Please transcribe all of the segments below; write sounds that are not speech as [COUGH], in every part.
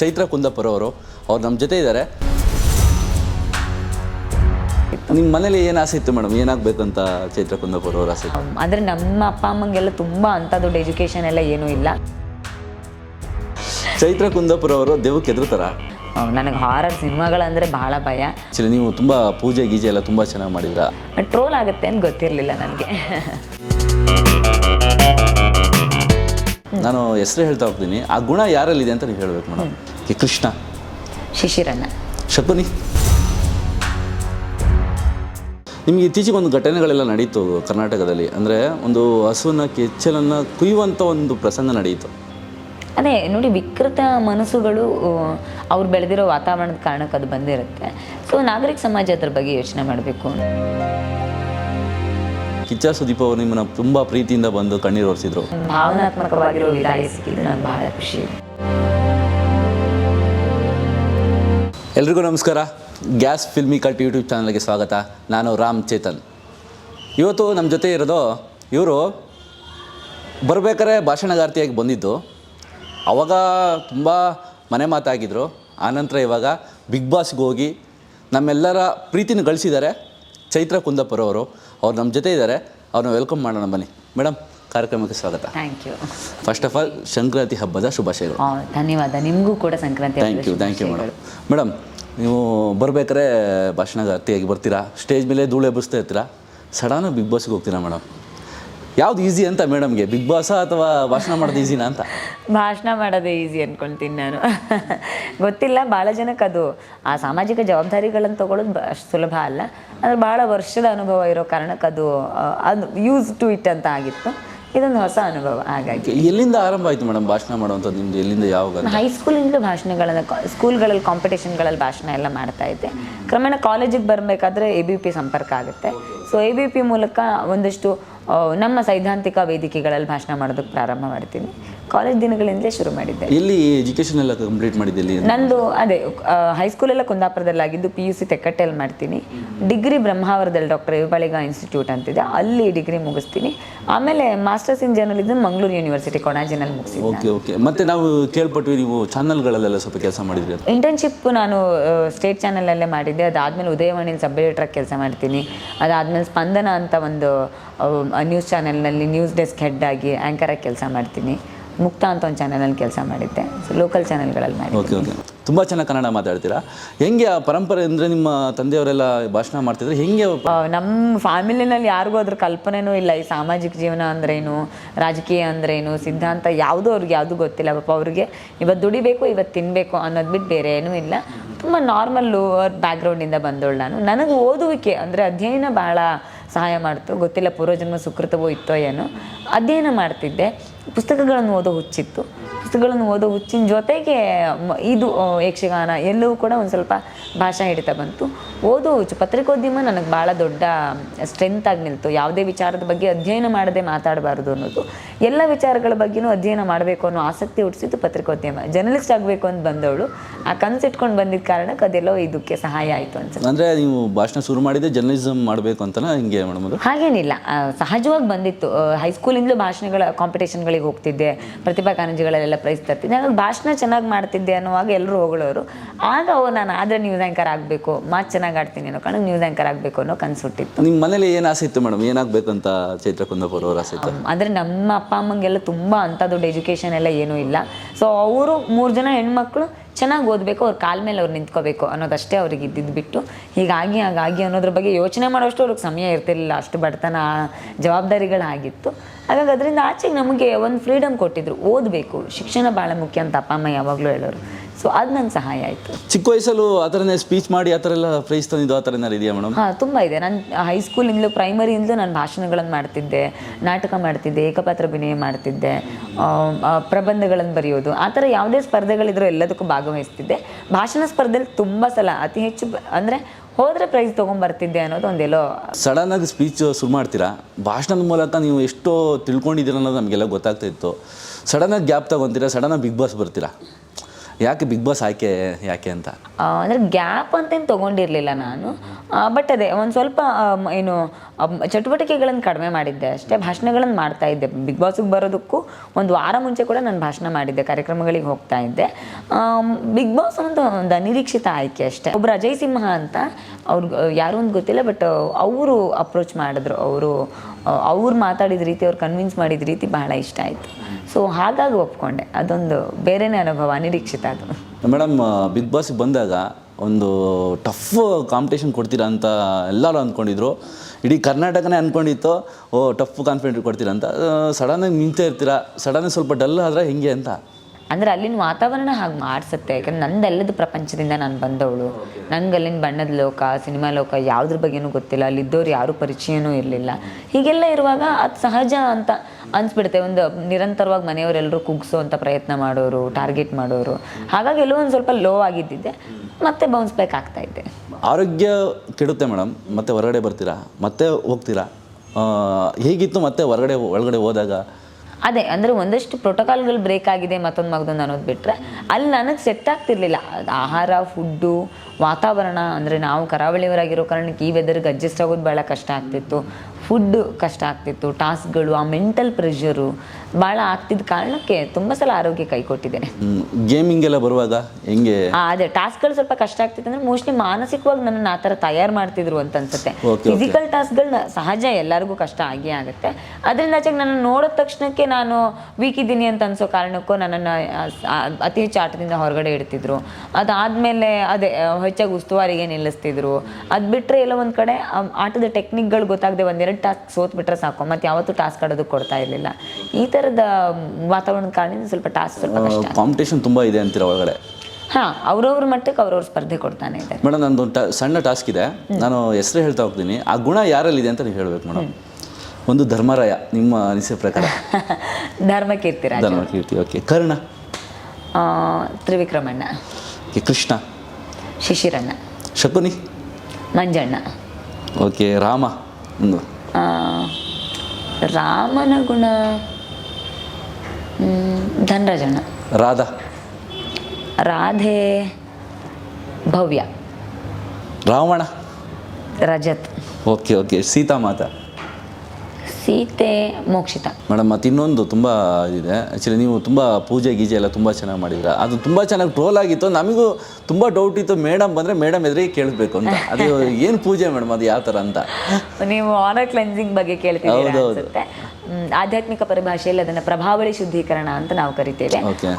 ಚೈತ್ರ ಕುಂದಪ್ಪರು ಅವರು ಅವ್ರು ನಮ್ಮ ಜೊತೆ ಇದ್ದಾರೆ. ನಿಮ್ಮ ಮನೇಲಿ ಏನು ಆಸೆ ಇತ್ತು ಮೇಡಮ್? ಏನಾಗಬೇಕಂತ ಚೈತ್ರ ಕುಂದಪ್ಪರು ಅವ್ರ ಆಸೆ? ಆದರೆ ಅಂದರೆ ನಮ್ಮ ಅಪ್ಪ ಅಮ್ಮಂಗೆಲ್ಲ ತುಂಬ ಅಂಥ ದೊಡ್ಡ ಎಜುಕೇಷನ್ ಎಲ್ಲ ಏನೂ ಇಲ್ಲ. ಚೈತ್ರ ಕುಂದಪ್ಪರ ಅವರು ದೇವಕ್ಕೆ ಎದುರುತ್ತಾರ ನನಗೆ ಹಾರರ್ ಸಿನಿಮಾಗಳಂದರೆ ಬಹಳ ಭಯ. ಆ್ಯಕ್ಚುಲಿ ನೀವು ತುಂಬ ಪೂಜೆ ಗೀಜೆ ಎಲ್ಲ ತುಂಬ ಚೆನ್ನಾಗಿ ಮಾಡಿದ್ರ ಟ್ರೋಲ್ ಆಗುತ್ತೆ ಅಂತ ಗೊತ್ತಿರಲಿಲ್ಲ ನನಗೆ. [LAUGHS] ನಾನು ಹೆಸರು ಹೇಳ್ತಾ ಹೋಗ್ತೀನಿ. ಆ ಗುಣ ಯಾರಲ್ಲಿದೆ ಅಂತ ನೀವು ಹೇಳಬೇಕು ಮೇಡಮ್. ಈ ಕೃಷ್ಣ. ಶಿಶಿರಣ್ಣ. ಶಕುನಿ. ನಿಮಗೆ ಇತ್ತೀಚೆಗೆ ಒಂದು ಘಟನೆಗಳೆಲ್ಲ ನಡೀತು ಕರ್ನಾಟಕದಲ್ಲಿ. ಅಂದರೆ ಒಂದು ಹಸುವನ್ನ ಕೆಚ್ಚಲನ್ನು ಕುಯ್ಯುವಂಥ ಒಂದು ಪ್ರಸಂಗ ನಡೆಯಿತು ಅದೇ ನೋಡಿ ವಿಕೃತ ಮನಸ್ಸುಗಳು ಅವ್ರು ಬೆಳೆದಿರೋ ವಾತಾವರಣದ ಕಾರಣಕ್ಕೆ ಅದು ಬಂದಿರುತ್ತೆ. ಸೊ ನಾಗರಿಕ ಸಮಾಜ ಅದ್ರ ಬಗ್ಗೆ ಯೋಚನೆ ಮಾಡಬೇಕು. ಕಿಚ್ಚ ಸುದೀಪ್ ಅವರು ನಿಮ್ಮನ್ನ ತುಂಬಾ ಪ್ರೀತಿಯಿಂದ ಬಂದು ಕಣ್ಣೀರು ಒರೆಸಿದ್ರು. ಭಾವನಾತ್ಮಕವಾಗಿರೋ ವಿದಾಯ ಸಿಕ್ಕಿದ್ರೆ ನನಗೆ ಬಹಳ ಖುಷಿ. ಎಲ್ರಿಗೂ ನಮಸ್ಕಾರ. ಗ್ಯಾಸ್ ಫಿಲ್ಮಿ ಕಲ್ಟ್ ಯೂಟ್ಯೂಬ್ ಚಾನಲ್ಗೆ ಸ್ವಾಗತ. ನಾನು ರಾಮ್ ಚೇತನ್. ಇವತ್ತು ನಮ್ಮ ಜೊತೆ ಇರೋದು ಇವರು ಬರಬೇಕಾದ್ರೆ ಭಾಷಣಗಾರ್ತಿಯಾಗಿ ಬಂದಿದ್ದು. ಅವಾಗ ತುಂಬ ಮನೆ ಮಾತಾಗಿದ್ರು. ಆನಂತರ ಇವಾಗ ಬಿಗ್ ಬಾಸ್ಗೆ ಹೋಗಿ ನಮ್ಮೆಲ್ಲರ ಪ್ರೀತಿನ ಗಳಿಸಿದ್ದಾರೆ ಚೈತ್ರ ಕುಂದಪುರ ಅವರು ನಮ್ಮ ಜೊತೆ ಇದ್ದಾರೆ. ಅವ್ರನ್ನ ವೆಲ್ಕಮ್ ಮಾಡೋಣ ಬನ್ನಿ. ಮೇಡಮ್ ಕಾರ್ಯಕ್ರಮಕ್ಕೆ ಸ್ವಾಗತ. Thank you first of all Sankranti ಹಬ್ಬದ ಶುಭಾಶಯಗಳು. ಧನ್ಯವಾದ. ನಿಮಗೂ ಕೂಡ Sankranti thank you thank you madam. Madam ನೀವು ಬರ್ಬೇಕಾದ್ರೆ ಭಾಷಣಗಾರ್ತಿಯಾಗಿ ಬರ್ತೀರಾ? ಸ್ಟೇಜ್ ಮೇಲೆ ಧೂಳೆ ಎಬ್ಬಿಸ್ತಾ ಇರ್ತೀರಾ? ಸಡನ್ ಬಿಗ್ ಬಾಸ್ಗೆ ಹೋಗ್ತೀರಾ ಮೇಡಮ್? ಯಾವ್ದು ಈಸಿ ಅಂತ ಮೇಡಮ್ಗೆ? ಬಿಗ್ ಬಾಸ್ ಅಥವಾ ಭಾಷಣ ಮಾಡೋದು ಈಸಿನಾ ಅಂತ? ಭಾಷಣ ಮಾಡೋದೇ ಈಸಿ ಅನ್ಕೊಳ್ತೀನಿ ನಾನು. ಗೊತ್ತಿಲ್ಲ ಭಾಳ ಜನಕ್ಕೆ ಅದು, ಆ ಸಾಮಾಜಿಕ ಜವಾಬ್ದಾರಿಗಳನ್ನು ತಗೊಳ್ಳೋದು ಅಷ್ಟು ಸುಲಭ ಅಲ್ಲ. ಅಂದ್ರೆ ಭಾಳ ವರ್ಷದ ಅನುಭವ ಇರೋ ಕಾರಣಕ್ಕೆ ಅದು ಅದು ಯೂಸ್ ಟು ಇಟ್ ಅಂತ ಆಗಿತ್ತು. ಇದೊಂದು ಹೊಸ ಅನುಭವ ಹಾಗಾಗಿ. ಎಲ್ಲಿಂದ ಆರಂಭ ಆಯ್ತು ಮೇಡಮ್ ಭಾಷಣ ಮಾಡುವಂಥದ್ದು ನಿಮ್ದು? ಎಲ್ಲಿಂದ ಯಾವಾಗ ಹೈಸ್ಕೂಲಿಂದಲೂ ಭಾಷಣಗಳನ್ನು ಸ್ಕೂಲ್ಗಳಲ್ಲಿ ಕಾಂಪಿಟೇಷನ್ಗಳಲ್ಲಿ ಭಾಷಣ ಎಲ್ಲ ಮಾಡ್ತಾ ಇದ್ದೆ. ಕ್ರಮೇಣ ಕಾಲೇಜಿಗೆ ಬರಬೇಕಾದ್ರೆ ಎ ಬಿ ಪಿ ಸಂಪರ್ಕ ಆಗುತ್ತೆ. ಸೊ ಎ ಬಿ ಪಿ ಮೂಲಕ ಒಂದಷ್ಟು ನಮ್ಮ ಸೈದ್ಧಾಂತಿಕ ವೇದಿಕೆಗಳಲ್ಲಿ ಭಾಷಣ ಮಾಡೋದಕ್ಕೆ ಪ್ರಾರಂಭ ಮಾಡ್ತೀನಿ. ಕಾಲೇಜ್ ದಿನಗಳಿಂದಲೇ ಶುರು ಮಾಡಿದ್ದೆ. ಇಲ್ಲಿ ಎಜುಕೇಶನ್ ಎಲ್ಲ ಕಂಪ್ಲೀಟ್ ಮಾಡಿದ್ದೆ ನಂದು ಅದೇ ಹೈಸ್ಕೂಲೆಲ್ಲ ಕುಂದಾಪುರದಲ್ಲಾಗಿದ್ದು ಪಿ ಯು ಸಿ ತೆಕ್ಕಟ್ಟೆಯಲ್ಲಿ ಮಾಡ್ತೀನಿ. ಡಿಗ್ರಿ ಬ್ರಹ್ಮಾವರದಲ್ಲಿ ಡಾಕ್ಟರ್ ಯುವಳಿಗ ಇನ್ಸ್ಟಿಟ್ಯೂಟ್ ಅಂತಿದೆ. ಅಲ್ಲಿ ಡಿಗ್ರಿ ಮುಗಿಸ್ತೀನಿ. ಆಮೇಲೆ masters in journalism Mangalore university ಕೊಣಾಜಿನಲ್ಲಿ ಮುಗಿಸಿದ್ದೀನಿ ಓಕೆ ಓಕೆ ಮತ್ತೆ ನಾವು ಕೇಳ್ಪಟ್ವಿ ನೀವು ಚಾನಲ್ಗಳಲ್ಲೆಲ್ಲ ಸ್ವಲ್ಪ ಕೆಲಸ ಮಾಡಿದ್ರಿ ಇಂಟರ್ನ್ಶಿಪ್ ನಾನು ಸ್ಟೇಟ್ ಚಾನಲಲ್ಲೇ ಮಾಡಿದ್ದೆ. ಅದಾದಮೇಲೆ ಉದಯವಾಣಿ ಸಬ್ ಎಡಿಟ್ರಾಗಿ ಕೆಲಸ ಮಾಡ್ತೀನಿ. ಅದಾದಮೇಲೆ ಸ್ಪಂದನ ಅಂತ ಒಂದು ನ್ಯೂಸ್ ಚಾನೆಲ್ನಲ್ಲಿ ನ್ಯೂಸ್ ಡೆಸ್ಕ್ ಹೆಡ್ ಆಗಿ ಆ್ಯಂಕರಾಗಿ ಕೆಲಸ ಮಾಡ್ತೀನಿ. ಮುಕ್ತ ಅಂತ ಒಂದು ಚಾನಲಲ್ಲಿ ಕೆಲಸ ಮಾಡಿದ್ದೆ. ಸೊ ಲೋಕಲ್ ಚಾನಲ್ಗಳಲ್ಲಿ ಮಾಡಿ ಓಕೆ ಓಕೆ ತುಂಬ ಚೆನ್ನಾಗಿ ಕನ್ನಡ ಮಾತಾಡ್ತೀರಾ? ಹೆಂಗೆ ಆ ಪರಂಪರೆ ಅಂದರೆ ನಿಮ್ಮ ತಂದೆಯವರೆಲ್ಲ ಭಾಷಣ ಮಾಡ್ತಿದ್ರೆ ಹೆಂಗೆ ನಮ್ಮ ಫ್ಯಾಮಿಲಿನಲ್ಲಿ ಯಾರಿಗೂ ಅದ್ರ ಕಲ್ಪನೆನೂ ಇಲ್ಲ. ಈ ಸಾಮಾಜಿಕ ಜೀವನ ಅಂದ್ರೇನು, ರಾಜಕೀಯ ಅಂದ್ರೇನು, ಸಿದ್ಧಾಂತ ಯಾವುದು ಅವ್ರಿಗೆ ಯಾವುದೂ ಗೊತ್ತಿಲ್ಲ. ಪಾಪ ಅವ್ರಿಗೆ ಇವತ್ತು ದುಡಿಬೇಕು ಇವತ್ತು ತಿನ್ನಬೇಕು ಅನ್ನೋದು ಬಿಟ್ಟು ಬೇರೆ ಏನೂ ಇಲ್ಲ. ತುಂಬ ನಾರ್ಮಲ್ ಲೋವರ್ ಬ್ಯಾಕ್ಗ್ರೌಂಡಿಂದ ಬಂದವಳು ನಾನು. ನನಗೆ ಓದುವಿಕೆ ಅಂದರೆ ಅಧ್ಯಯನ ಭಾಳ ಸಹಾಯ ಮಾಡ್ತು. ಗೊತ್ತಿಲ್ಲ ಪೂರ್ವಜನ್ಮ ಸುಕೃತವೋ ಇತ್ತೋ ಏನೋ. ಅಧ್ಯಯನ ಮಾಡ್ತಿದ್ದೆ. ಪುಸ್ತಕಗಳನ್ನು ಓದೋ ಹುಚ್ಚಿತ್ತು. ಪುಸ್ತಕಗಳನ್ನು ಓದೋ ಹುಚ್ಚಿನ ಜೊತೆಗೆ ಇದು ಯಕ್ಷಗಾನ ಎಲ್ಲವೂ ಕೂಡ ಒಂದು ಸ್ವಲ್ಪ ಭಾಷಾ ಹಿಡಿತ ಬಂತು. ಓದೋ ಹುಚ್ಚು. ಪತ್ರಿಕೋದ್ಯಮ ನನಗೆ ಭಾಳ ದೊಡ್ಡ ಸ್ಟ್ರೆಂತ್ ಆಗಿ ನಿಲ್ತು. ಯಾವುದೇ ವಿಚಾರದ ಬಗ್ಗೆ ಅಧ್ಯಯನ ಮಾಡದೆ ಮಾತಾಡಬಾರ್ದು ಅನ್ನೋದು. ಎಲ್ಲ ವಿಚಾರಗಳ ಬಗ್ಗೆನೂ ಅಧ್ಯಯನ ಮಾಡಬೇಕು ಅನ್ನೋ ಆಸಕ್ತಿ ಹುಟ್ಟಿಸಿದ್ದು ಪತ್ರಿಕೋದ್ಯಮ. ಜರ್ನಲಿಸ್ಟ್ ಆಗಬೇಕು ಅಂತ ಬಂದವಳು. ಆ ಕನ್ಸಿಟ್ಕೊಂಡು ಬಂದಿದ್ದ ಕಾರಣಕ್ಕೆ ಅದೆಲ್ಲೋ ಇದಕ್ಕೆ ಸಹಾಯ ಆಯಿತು ಅನ್ಸುತ್ತೆ. ಅಂದರೆ ನೀವು ಭಾಷಣ ಶುರು ಮಾಡಿದ್ದೆ ಜರ್ನಲಿಸಮ್ ಮಾಡಬೇಕು ಅಂತ ಹಿಂಗೆ ಮೇಡಮ್ ಹಾಗೇನಿಲ್ಲ. ಸಹಜವಾಗಿ ಬಂದಿತ್ತು. ಹೈಸ್ಕೂಲಿಂದಲೂ ಭಾಷಣಗಳ ಹೋಗ್ತಿದ್ದೆ ಪ್ರತಿಭಾ ಕಾರಂಜಿಗಳಲ್ಲೆಲ್ಲ ಪ್ರೈಸ್ ತರ್ತಿದ್ದೆ. ನಾನು ಭಾಷಣ ಚೆನ್ನಾಗಿ ಮಾಡ್ತಿದ್ದೆ ಅನ್ನುವಾಗ ಎಲ್ಲರೂ ಹೊಗಳೋರು ಆಗ ನಾನು ಆದರೆ ನ್ಯೂಸ್ ಆ್ಯಂಕರ್ ಆಗಬೇಕು ಮಾತು ಚೆನ್ನಾಗಿ ಆಡ್ತೀನಿ ಅನ್ನೋ ಕಾರಣ ನ್ಯೂಸ್ ಆ್ಯಂಕರ್ ಆಗಬೇಕು ಅನ್ನೋ ಕನ್ಸುಟ್ಟಿತ್ತು ನಿಮ್ಮ ಮನೇಲಿ ಏನು ಆಸೆ ಇತ್ತು ಮೇಡಮ್? ಏನಾಗಬೇಕಂತ ಅಂತ ಕುಂದಪುರ ಅವ್ರ ಆಸೆ ಇತ್ತು? ಅಂದರೆ ನಮ್ಮ ಅಪ್ಪ ಅಮ್ಮಂಗೆಲ್ಲ ತುಂಬ ಅಂಥ ದೊಡ್ಡ ಎಜುಕೇಷನ್ ಎಲ್ಲ ಏನೂ ಇಲ್ಲ. ಸೊ ಅವರು ಮೂರು ಜನ ಹೆಣ್ಮಕ್ಳು ಚೆನ್ನಾಗಿ ಓದಬೇಕು, ಅವ್ರ ಕಾಲ ಮೇಲೆ ಅವ್ರು ನಿಂತ್ಕೋಬೇಕು ಅನ್ನೋದಷ್ಟೇ ಅವ್ರಿಗೆ ಇದ್ದಿದ್ದು ಬಿಟ್ಟು. ಹೀಗಾಗಿ, ಹಾಗಾಗಿ ಅನ್ನೋದ್ರ ಬಗ್ಗೆ ಯೋಚನೆ ಮಾಡೋಷ್ಟು ಅವ್ರಿಗೆ ಸಮಯ ಇರ್ತಿರ್ಲಿಲ್ಲ. ಅಷ್ಟು ಬಡತನ, ಜವಾಬ್ದಾರಿಗಳಾಗಿತ್ತು. ಹಾಗಾಗಿ ಅದರಿಂದ ಆಚೆಗೆ ನಮಗೆ ಒಂದು ಫ್ರೀಡಮ್ ಕೊಟ್ಟಿದ್ರು. ಓದಬೇಕು. ಶಿಕ್ಷಣ ಭಾಳ ಮುಖ್ಯ ಅಂತ ಅಪ್ಪ, ಅಮ್ಮ ಯಾವಾಗಲೂ ಹೇಳೋರು. ಸೊ ಅದು ನನ್ನ ಸಹಾಯ ಆಯಿತು. ಚಿಕ್ಕ ವಯಸ್ಸಲ್ಲೂ ಆ ಥರನೇ ಸ್ಪೀಚ್ ಮಾಡಿ ಆ ಥರ ಎಲ್ಲ ಪ್ರೈಸ್ ತಂದಿದ್ದು ಆ ಥರ ಏನಾರು ಇದೆಯಾ ಮೇಡಮ್ ಹಾಂ ತುಂಬ ಇದೆ. ನಾನು ಹೈಸ್ಕೂಲಿಂದಲೂ ಪ್ರೈಮರಿಯಿಂದಲೂ ನಾನು ಭಾಷಣಗಳನ್ನು ಮಾಡ್ತಿದ್ದೆ. ನಾಟಕ ಮಾಡ್ತಿದ್ದೆ ಏಕಪಾತ್ರ ಅಭಿನಯ ಮಾಡ್ತಿದ್ದೆ. ಪ್ರಬಂಧಗಳನ್ನು ಬರೆಯೋದು. ಆ ಥರ ಯಾವುದೇ ಸ್ಪರ್ಧೆಗಳಿದ್ರೂ ಎಲ್ಲದಕ್ಕೂ ಭಾಗವಹಿಸ್ತಿದ್ದೆ. ಭಾಷಣ ಸ್ಪರ್ಧೆಯಲ್ಲಿ ತುಂಬ ಸಲ ಅತಿ ಹೆಚ್ಚು ಅಂದರೆ ಹೋದರೆ ಪ್ರೈಸ್ ತೊಗೊಂಬರ್ತಿದ್ದೆ ಅನ್ನೋದು ಒಂದೆಲ್ಲೋ ಸಡನ್ ಆಗಿ ಸ್ಪೀಚ್ ಶುರು ಮಾಡ್ತೀರಾ? ಭಾಷಣದ ಮೂಲಕ ನೀವು ಎಷ್ಟೋ ತಿಳ್ಕೊಂಡಿದ್ದೀರ ಅನ್ನೋದು ನಮಗೆಲ್ಲ ಗೊತ್ತಾಗ್ತಾ ಇತ್ತು. ಸಡನ್ನಾಗಿ ಗ್ಯಾಪ್ ತಗೊತೀರಾ? ಸಡನ್ನಾಗಿ ಬಿಗ್ ಬಾಸ್ ಬರ್ತೀರಾ? ಯಾಕೆ ಬಿಗ್ ಬಾಸ್ ಆಯ್ಕೆ, ಯಾಕೆ ಅಂತ? ಅಂದರೆ ಗ್ಯಾಪ್ ಅಂತೇನು ತೊಗೊಂಡಿರಲಿಲ್ಲ ನಾನು. ಬಟ್ ಅದೇ, ಒಂದು ಸ್ವಲ್ಪ ಏನು ಚಟುವಟಿಕೆಗಳನ್ನು ಕಡಿಮೆ ಮಾಡಿದ್ದೆ ಅಷ್ಟೇ. ಭಾಷಣಗಳನ್ನು ಮಾಡ್ತಾ ಇದ್ದೆ. ಬಿಗ್ ಬಾಸಿಗೆ ಬರೋದಕ್ಕೂ ಒಂದು ವಾರ ಮುಂಚೆ ಕೂಡ ನಾನು ಭಾಷಣ ಮಾಡಿದ್ದೆ, ಕಾರ್ಯಕ್ರಮಗಳಿಗೆ ಹೋಗ್ತಾ ಇದ್ದೆ. ಬಿಗ್ ಬಾಸ್ ಒಂದು ಒಂದು ಅನಿರೀಕ್ಷಿತ ಆಯ್ಕೆ ಅಷ್ಟೇ. ಒಬ್ರು ಅಜಯ್ ಸಿಂಹ ಅಂತ, ಅವ್ರಿಗೆ, ಯಾರು ಅಂತ ಗೊತ್ತಿಲ್ಲ ಬಟ್ ಅವರು ಅಪ್ರೋಚ್ ಮಾಡಿದ್ರು. ಅವರು ಅವ್ರು ಮಾತಾಡಿದ ರೀತಿ, ಅವ್ರು ಕನ್ವಿನ್ಸ್ ಮಾಡಿದ ರೀತಿ ಬಹಳ ಇಷ್ಟ ಆಯಿತು. ಸೊ ಹಾಗಾಗಿ ಒಪ್ಕೊಂಡೆ. ಅದೊಂದು ಬೇರೆನೇ ಅನುಭವ ಅನಿರೀಕ್ಷಿತ ಅದು. ಮೇಡಮ್ ಬಿಗ್ ಬಾಸ್ಗೆ ಬಂದಾಗ ಒಂದು ಟಫ್ ಕಾಂಪಿಟೇಷನ್ ಕೊಡ್ತೀರಾ ಅಂತ ಎಲ್ಲರೂ ಅಂದ್ಕೊಂಡಿದ್ರು ಇಡೀ ಕರ್ನಾಟಕನೇ ಅಂದ್ಕೊಂಡಿತ್ತು ಓ ಟಫ್ ಕಾನ್ಫಿಡೆಂಟ್ ಕೊಡ್ತೀರಾ ಅಂತ. ಸಡನ್ನಾಗಿ ನಿಂತೇ ಇರ್ತೀರಾ? ಸಡನ್ ಸ್ವಲ್ಪ ಡಲ್ ಆದರೆ ಹೆಂಗೆ ಅಂತ? ಅಂದರೆ ಅಲ್ಲಿನ ವಾತಾವರಣ ಹಾಗೆ ಮಾಡಿಸುತ್ತೆ. ಯಾಕಂದ್ರೆ ನಂದೆಲ್ಲದ ಪ್ರಪಂಚದಿಂದ ನಾನು ಬಂದವಳು. ನಂಗೆ ಅಲ್ಲಿನ ಬಣ್ಣದ ಲೋಕ ಸಿನಿಮಾ ಲೋಕ ಯಾವುದ್ರ ಬಗ್ಗೆನೂ ಗೊತ್ತಿಲ್ಲ. ಅಲ್ಲಿದ್ದವ್ರು ಯಾರೂ ಪರಿಚಯನೂ ಇರಲಿಲ್ಲ. ಹೀಗೆಲ್ಲ ಇರುವಾಗ ಅದು ಸಹಜ ಅಂತ ಅನ್ಸ್ಬಿಡುತ್ತೆ. ಒಂದು ನಿರಂತರವಾಗಿ ಮನೆಯವರೆಲ್ಲರೂ ಕುಗ್ಸೋ ಅಂತ ಪ್ರಯತ್ನ ಮಾಡೋರು ಟಾರ್ಗೆಟ್ ಮಾಡೋರು. ಹಾಗಾಗಿ ಎಲ್ಲೋ ಒಂದು ಸ್ವಲ್ಪ ಲೋ ಆಗಿದ್ದಿದ್ದೆ. ಮತ್ತೆ ಬೌನ್ಸ್ ಬ್ಯಾಕ್ ಆಗ್ತಾ ಇದ್ದೆ. ಆರೋಗ್ಯ ಕೆಡುತ್ತೆ ಮೇಡಮ್ ಮತ್ತೆ ಹೊರಗಡೆ ಬರ್ತೀರಾ? ಮತ್ತೆ ಹೋಗ್ತೀರಾ? ಹೇಗಿತ್ತು ಮತ್ತೆ ಹೊರಗಡೆ ಒಳಗಡೆ ಹೋದಾಗ? ಅದೇ ಅಂದರೆ ಒಂದಷ್ಟು ಪ್ರೋಟೋಕಾಲ್ಗಳು ಬ್ರೇಕ್ ಆಗಿದೆ ಮತ್ತೊಂದು ಮಗದೊಂದು ಅನ್ನೋದು ಬಿಟ್ಟರೆ ಅಲ್ಲಿ ನನಗೆ ಸೆಟ್ ಆಗ್ತಿರ್ಲಿಲ್ಲ. ಆಹಾರ ಫುಡ್ಡು ವಾತಾವರಣ ಅಂದರೆ ನಾವು ಕರಾವಳಿಯವರಾಗಿರೋ ಕಾರಣಕ್ಕೆ ಈ ವೆದರ್ಗೆ ಅಡ್ಜಸ್ಟ್ ಆಗೋದು ಭಾಳ ಕಷ್ಟ ಆಗ್ತಿತ್ತು. ಫುಡ್ ಕಷ್ಟ ಆಗ್ತಿತ್ತು ಟಾಸ್ಕ್ಗಳು ಆ ಮೆಂಟಲ್ ಪ್ರೆಷರು ಭಾಳ ಆಗ್ತಿದ್ದ ಕಾರಣಕ್ಕೆ ತುಂಬಾ ಸಲ ಆರೋಗ್ಯ ಕೈ ಕೊಟ್ಟಿದ್ದೇನೆ. ಗೇಮಿಂಗ್ ಎಲ್ಲ ಬರುವಾಗ ಹೆಂಗೆ? ಅದೇ ಟಾಸ್ಕ್ಗಳು ಸ್ವಲ್ಪ ಕಷ್ಟ ಆಗ್ತಿತ್ತು ಅಂದ್ರೆ ಮೋಸ್ಟ್ಲಿ ಮಾನಸಿಕವಾಗಿ ನನ್ನ ಆ ತರ ತಯಾರು ಮಾಡ್ತಿದ್ರು ಅಂತ ಅನ್ಸುತ್ತೆ. ಫಿಸಿಕಲ್ ಫಿಸಿಕಲ್ ಟಾಸ್ಕ್ಗಳನ್ನ ಸಹಜ ಎಲ್ಲರಿಗೂ ಕಷ್ಟ ಆಗೇ ಆಗುತ್ತೆ. ಅದರಿಂದ ಆಚೆಗೆ ನನ್ನ ನೋಡಿದ ತಕ್ಷಣಕ್ಕೆ ನಾನು ವೀಕ್ ಇದ್ದೀನಿ ಅಂತ ಅನ್ಸೋ ಕಾರಣಕ್ಕೂ ನನ್ನನ್ನು ಅತಿ ಹೆಚ್ಚು ಆಟದಿಂದ ಹೊರಗಡೆ ಇಡ್ತಿದ್ರು. ಅದಾದಮೇಲೆ ಅದೇ ಹೆಚ್ಚಾಗಿ ಉಸ್ತುವಾರಿಗೆ ನಿಲ್ಲಿಸ್ತಿದ್ರು. ಅದ್ ಬಿಟ್ರೆ ಎಲ್ಲ ಒಂದ್ ಕಡೆ ಆಟದ ಟೆಕ್ನಿಕ್ಗಳು ಗೊತ್ತಾಗದೆ ಒಂದೆರಡು ಟಾಸ್ಕ್ ಸೋತ್ ಬಿಟ್ರೆ ಸಾಕು. ಮತ್ತೆ ಯಾವತ್ತೂ ಟಾಸ್ಕ್ ಆಡೋದಕ್ಕೆ ಕೊಡ್ತಾ ಇರಲಿಲ್ಲ. ಈ ಥರದ ವಾತಾವರಣದ ಕಾರಣ ಸ್ವಲ್ಪ ಟಾಸ್ಕ್ ಸ್ವಲ್ಪ ಕಷ್ಟ ಕಾಂಪಿಟೇಷನ್ ತುಂಬ ಇದೆ ಅಂತೀರ ಒಳಗಡೆ? ಹಾಂ ಅವ್ರವ್ರ ಮಟ್ಟಕ್ಕೆ ಅವ್ರವ್ರ ಸ್ಪರ್ಧೆ ಕೊಡ್ತಾನೆ ಇದೆ ಮೇಡಮ್ ನಂದು ಸಣ್ಣ ಟಾಸ್ಕ್ ಇದೆ. ನಾನು ಹೆಸರು ಹೇಳ್ತಾ ಹೋಗ್ತೀನಿ. ಆ ಗುಣ ಯಾರಲ್ಲಿದೆ ಅಂತ ನೀವು ಹೇಳ್ಬೇಕು ಮೇಡಮ್ ಒಂದು ಧರ್ಮರಾಯ ನಿಮ್ಮ ಅನಿಸಿಕೆ ಪ್ರಕಾರ. [LAUGHS] ಧರ್ಮಕೀರ್ತಿರಾಜ್ ಧರ್ಮ ಕೀರ್ತಿ ಓಕೆ. ಕರ್ಣ? ತ್ರಿವಿಕ್ರಮಣ್ಣ. ಕೃಷ್ಣ? ಶಿಶಿರಣ್ಣ. ಶಕುನಿ? ಮಂಜಣ್ಣ. ಓಕೆ ರಾಮ? ರಾಮನ ಗುಣ ಧನರಾಜಣ್ಣ Radha Radhe Bhavya Ravana Rajath okay okay Sita Mata Sita Mokshitha. Madam ಮತ್ತು ಇನ್ನೊಂದು ತುಂಬ ಇದಿದೆ. ಆ್ಯಕ್ಚುಲಿ ನೀವು ತುಂಬ ಪೂಜೆ ಗೀಜೆ ಎಲ್ಲ ತುಂಬ ಚೆನ್ನಾಗಿ ಮಾಡಿದ್ರ. ಅದು ತುಂಬ ಚೆನ್ನಾಗಿ ಟ್ರೋಲ್ ಆಗಿತ್ತು. ನಮಗೂ ತುಂಬ ಡೌಟ್ ಇತ್ತು. ಮೇಡಮ್ ಬಂದರೆ ಮೇಡಮ್ ಎದುರಿಗೆ ಕೇಳಬೇಕು ಅಂತ. ಅದು ಏನು ಪೂಜೆ ಮೇಡಮ್ ಅದು ಯಾವ ಥರ ಅಂತ? ನೀವು ಆನರ್ ಕ್ಲೆನ್ಸಿಂಗ್ ಬಗ್ಗೆ ಕೇಳ್ತೀವಿ ಆಧ್ಯಾತ್ಮಿಕ ಪರಿಭಾಷೆಯಲ್ಲಿ ಅದನ್ನ ಪ್ರಭಾವಳಿ ಶುದ್ಧೀಕರಣ ಅಂತ ನಾವು ಕರಿತೇವೆ.